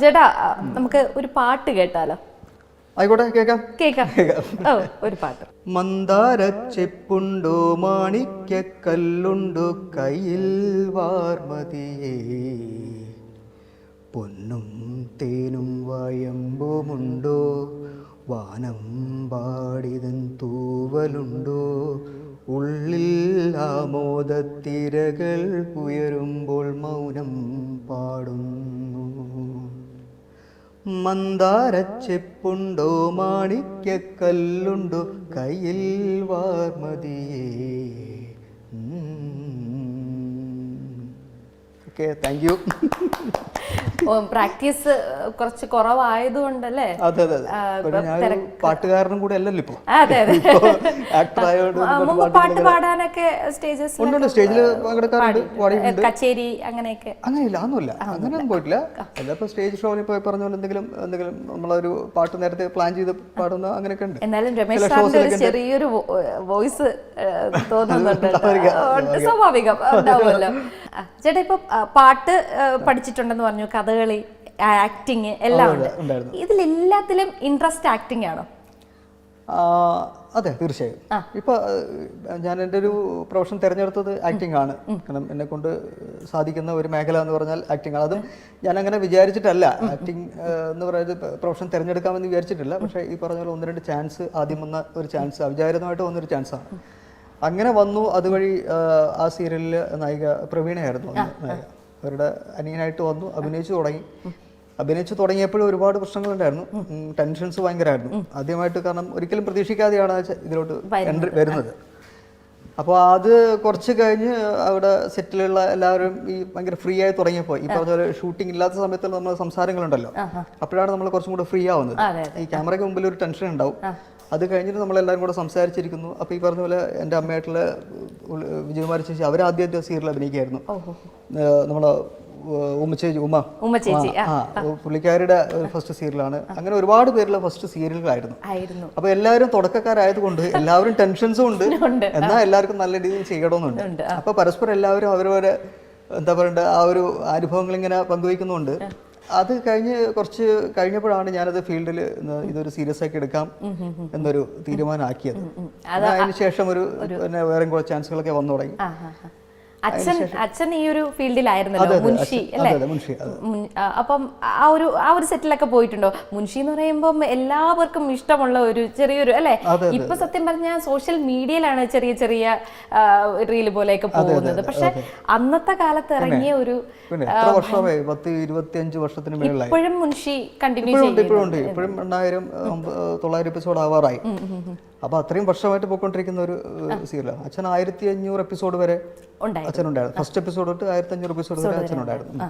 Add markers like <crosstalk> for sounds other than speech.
ചേട്ടാ നമുക്ക് ഒരു പാട്ട് കേട്ടാലോ? ആയിക്കോട്ടെ കേക്കാം കേക്കാം ഓ ഒരു പാട്ട്. മന്ദാര മന്ദാരച്ചെപ്പുണ്ടോ മാണിക്യക്കല്ലുണ്ടോ കയ്യിൽ വാർമതിയേ? പൊന്നും തേനും വയമ്പുമുണ്ടോ വാനം പാടിതൻ തൂവലുണ്ടോ? ഉള്ളിൽ ആമോദത്തിരകൾ ഉയരുമ്പോൾ മൗനം പാടുന്നു. മന്ദാരച്ചെപ്പുണ്ടോ? മാണിക്യക്കല്ലുണ്ടോ? കയ്യിൽ വാർമതിയേ. ഓക്കെ താങ്ക് യു പ്രാക്ടീസ് കുറച്ച് കുറവായതുകൊണ്ടല്ലേ? അതെ അതെ പാട്ടുകാരനും കൂടെ അല്ലല്ലോ ഇപ്പൊ. മുമ്പ് പാട്ട് പാടാനൊക്കെ സ്റ്റേജസ് ഉണ്ട് സ്റ്റേജിൽ പങ്കെടുക്കാറുണ്ട് കച്ചേരി അങ്ങനെയൊക്കെ. അങ്ങനെയില്ല അതൊന്നുമില്ല അങ്ങനെയൊന്നും പോയിട്ടില്ല. എല്ലാപ്പോ സ്റ്റേജ് ഷോയിൽ പോയി പറഞ്ഞ പോലെ എന്തെങ്കിലും എന്തെങ്കിലും നമ്മളൊരു പാട്ട് നേരത്തെ പ്ലാൻ ചെയ്ത് പാടുന്ന അങ്ങനെയൊക്കെ ഉണ്ട്. എന്നാലും രമേശ് ചില സാറിന്റെ ഒരു ചെറിയൊരു വോയിസ് തോന്നുന്നുണ്ട് സ്വാഭാവികം. ഉണ്ടാവുമല്ലോ. ചേട്ടാ ഇപ്പൊ പാട്ട് പഠിച്ചിട്ടുണ്ടെന്ന് പറഞ്ഞു കഥകളി ആക്ടിങ് എല്ലാം ഉണ്ട്. ഇതിലെല്ലാത്തിലും ഇൻട്രസ്റ്റ് ആക്ടിങ് ആണോ? അതെ തീർച്ചയായും. ഇപ്പൊ ഞാൻ എന്റെ ഒരു പ്രൊഫഷൻ തിരഞ്ഞെടുത്തത് ആക്ടിംഗ് ആണ്. കാരണം എന്നെ കൊണ്ട് സാധിക്കുന്ന ഒരു മേഖല എന്ന് പറഞ്ഞാൽ ആക്ടിംഗ് ആണ്. അതും ഞാൻ അങ്ങനെ വിചാരിച്ചിട്ടല്ല. ആക്ടിംഗ് എന്ന് പറയുന്നത് പ്രൊഫഷൻ തിരഞ്ഞെടുക്കാമെന്ന് വിചാരിച്ചിട്ടില്ല. പക്ഷേ ഈ പറഞ്ഞ പോലെ ഒന്ന് രണ്ട് ചാൻസ് ആദ്യം വന്ന ഒരു ചാൻസ് അവിചാരിതമായിട്ട് വന്നൊരു ചാൻസാണ് അങ്ങനെ വന്നു അതുവഴി ആ സീരിയലിൽ നായിക പ്രവീണയായിരുന്നു നായിക അവരുടെ അനിയനായിട്ട് വന്നു അഭിനയിച്ചു തുടങ്ങി. അഭിനയിച്ചു തുടങ്ങിയപ്പോഴും ഒരുപാട് പ്രശ്നങ്ങളുണ്ടായിരുന്നു. ഉണ്ടായിരുന്നു ടെൻഷൻസ് ഭയങ്കരമായിരുന്നു. ആദ്യമായിട്ട് കാരണം ഒരിക്കലും പ്രതീക്ഷിക്കാതെയാണ് ഇതിലോട്ട് എൻട്രി വരുന്നത്. അപ്പോൾ അത് കുറച്ച് കഴിഞ്ഞ് അവിടെ സെറ്റിലുള്ള എല്ലാവരും ഈ ഭയങ്കര ഫ്രീ ആയി തുടങ്ങിയപ്പോൾ ഈ പറഞ്ഞ പോലെ ഷൂട്ടിംഗ് ഇല്ലാത്ത സമയത്ത് നമ്മൾ സംസാരങ്ങളുണ്ടല്ലോ. അപ്പോഴാണ് നമ്മൾ കുറച്ചും കൂടെ ഫ്രീ ആവുന്നത്. ഈ ക്യാമറയ്ക്ക് മുമ്പിൽ ഒരു ടെൻഷൻ ഉണ്ടാവും. അത് കഴിഞ്ഞിട്ട് നമ്മളെല്ലാവരും കൂടെ സംസാരിച്ചിരിക്കുന്നു. അപ്പോൾ ഈ പറഞ്ഞ പോലെ എന്റെ അമ്മയായിട്ടുള്ള വിജയകുമാര ചേച്ചി അവർ ആദ്യമായിട്ട് സീരിയൽ അഭിനയിക്കായിരുന്നു. നമ്മളെ ഉമ്മ ചേച്ചി ഉമ്മ. ആ, പുള്ളിക്കാരുടെ ഫസ്റ്റ് സീരിയലാണ്. അങ്ങനെ ഒരുപാട് പേരുള്ള ഫസ്റ്റ് സീരിയലുകളായിരുന്നു. അപ്പൊ എല്ലാവരും തുടക്കക്കാരായതുകൊണ്ട് എല്ലാവരും ടെൻഷൻസും ഉണ്ട്. <laughs> ഉണ്ട്. എന്നാൽ എല്ലാവർക്കും നല്ല രീതിയിൽ ചെയ്യണമെന്നുണ്ട്. അപ്പൊ പരസ്പരം എല്ലാവരും അവരവരെ എന്താ പറയണ്ട ആ ഒരു അനുഭവങ്ങൾ ഇങ്ങനെ പങ്കുവയ്ക്കുന്നുണ്ട്. അത് കഴിഞ്ഞ് കുറച്ച് കഴിഞ്ഞപ്പോഴാണ് ഞാനത് ഫീൽഡിൽ ഇതൊരു സീരിയസ് ആക്കി എടുക്കാം എന്നൊരു തീരുമാനമാക്കിയത്. അതിനുശേഷം ഒരു പിന്നെ വേറെ കുറച്ച് ചാൻസുകളൊക്കെ വന്നു തുടങ്ങി. അച്ഛൻ അച്ഛൻ ഈ ഒരു ഫീൽഡിലായിരുന്നല്ലോ മുൻഷി അല്ലേ? അപ്പം ആ ഒരു ആ ഒരു സെറ്റിലൊക്കെ പോയിട്ടുണ്ടോ? മുൻഷി എന്ന് പറയുമ്പോൾ എല്ലാവർക്കും ഇഷ്ടമുള്ള ഒരു ചെറിയൊരു അല്ലെ? ഇപ്പൊ സത്യം പറഞ്ഞാൽ സോഷ്യൽ മീഡിയയിലാണ് ചെറിയ ചെറിയ റീൽ പോലെയൊക്കെ പോകുന്നത്. പക്ഷെ അന്നത്തെ കാലത്ത് ഇറങ്ങിയ ഒരു ഇപ്പോഴും മുൻഷി കണ്ടിന്യൂ ഇപ്പോഴും ഉണ്ട് ഇപ്പോഴും ഒമ്പ- തൊള്ളായിരം എപ്പിസോഡ് ആവാറായി. അപ്പൊ അത്രയും വർഷമായിട്ട് പോയിക്കൊണ്ടിരിക്കുന്ന ഒരു സീരിയലാണ് അച്ഛൻ ആയിരത്തി അഞ്ഞൂറ് എപ്പിസോഡ് വരെ അച്ഛനുണ്ടായിരുന്നു. ഫസ്റ്റ് എപ്പിസോഡ് തൊട്ട് ആയിരത്തി അഞ്ഞൂറ് എപ്പിസോഡ് വരെ അച്ഛനുണ്ടായിരുന്നു.